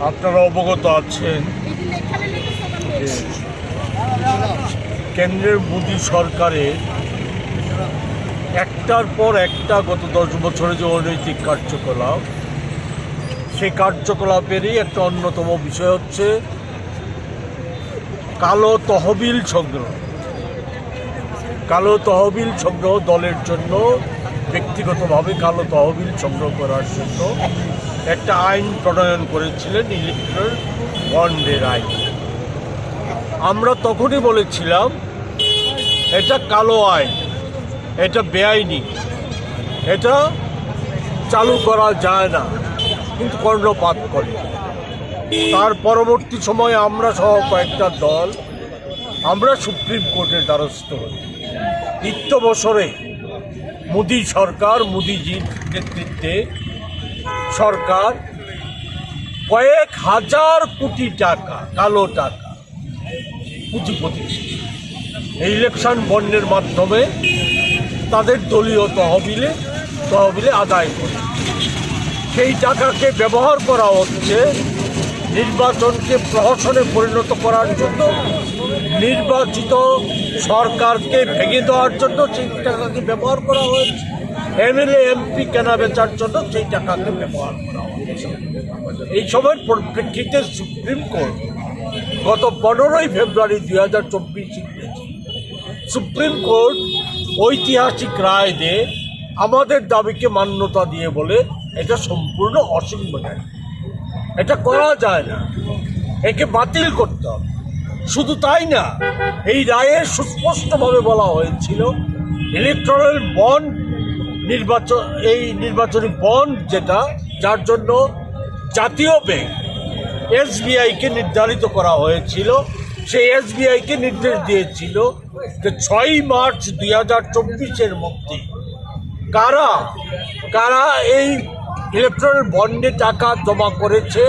আপনারা অবগত আছেন কেন্দ্রের মোদী সরকারের একটার পর একটা গত দশ বছরে যে অনৈতিক কার্যকলাপ, সেই কার্যকলাপেরই একটা অন্যতম বিষয় হচ্ছে কালো তহবিল সংগ্রহ। কালো তহবিল সংগ্রহ দলের জন্য ব্যক্তিগতভাবে কালো তহবিল সংগ্রহ করার জন্য একটা আইন প্রণয়ন করেছিলেন ইলেকট্রাল বন্ডের আইন। আমরা তখনই বলেছিলাম, এটা কালো আইন, এটা বেআইনি, এটা চালু করা যায় না, কিন্তু কর্ণপাত করে। তার পরবর্তী সময়ে আমরা সহ কয়েকটা দল, আমরা সুপ্রিম কোর্টের দ্বারস্থ হই। নিত্য বছরে মোদী সরকার, মোদীজির নেতৃত্বে সরকার কয়েক হাজার কোটি টাকা, কালো টাকা পুঁজিপতি এই ইলেকশন বন্ডের মাধ্যমে তাদের দলীয় তহবিলে তহবিলে আদায় করে। সেই টাকাকে ব্যবহার করা হচ্ছে নির্বাচনকে প্রহসনে পরিণত করার জন্য নির্বাচিত সরকারকে ভেঙে দেওয়ার জন্য সেই টাকাকে ব্যবহার করা হয়েছে, এমএলএ, এমপি কেনা বেচার জন্য সেই টাকাকে ব্যবহার করা হয়েছে। এই সময়ের পরিপ্রেক্ষিতে সুপ্রিম কোর্ট গত পনেরোই ফেব্রুয়ারি দুই হাজার চব্বিশ সুপ্রিম কোর্ট ঐতিহাসিক রায় দিয়ে, আমাদের দাবিকে মান্যতা দিয়ে বলে এটা সম্পূর্ণ অসংবিধানিক এটা করা যায় না। একে বাতিল করতে হবে। শুধু তাই না, এই রায়ে সুস্পষ্টভাবে বলা হয়েছিল ইলেকট্রাল বন্ড নির্বাচন, এই নির্বাচনী বন্ড যেটা, যার জন্য জাতীয় ব্যাংক এসবিআইকে নির্ধারিত করা হয়েছিল। সেই এসবিআইকে নির্দেশ দিয়েছিল যে ছয়ই মার্চ দুই হাজার চব্বিশের মধ্যে কারা কারা এই ইলেকট্রনিক বন্ডে টাকা জমা করেছে,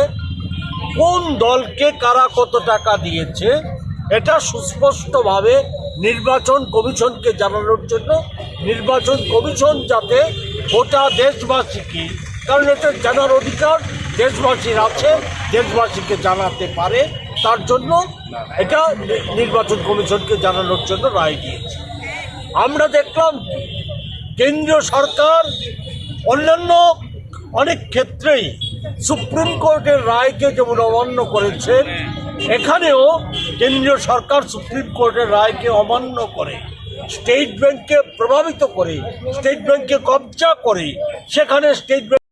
কোন দলকে কারা কত টাকা দিয়েছে, এটা সুস্পষ্টভাবে নির্বাচন কমিশনকে জানানোর জন্য, নির্বাচন কমিশন যাতে গোটা দেশবাসীকে, কারণ এটা জানার অধিকার, দেশবাসীর আছে, দেশবাসীকে জানাতে পারে, তার জন্য এটা নির্বাচন কমিশনকে জানানোর জন্য রায় দিয়েছে। আমরা দেখলাম কেন্দ্রীয় সরকার, অন্যান্য অনেক ক্ষেত্রেই সুপ্রিম কোর্টের রায়কে যেমন অমান্য করেছে, এখানেও কেন্দ্রীয় সরকার সুপ্রিম কোর্টের রায়কে অমান্য করে, স্টেট ব্যাংককে প্রভাবিত করে, স্টেট ব্যাংককে কবজা করে, সেখানে স্টেট ব্যাংক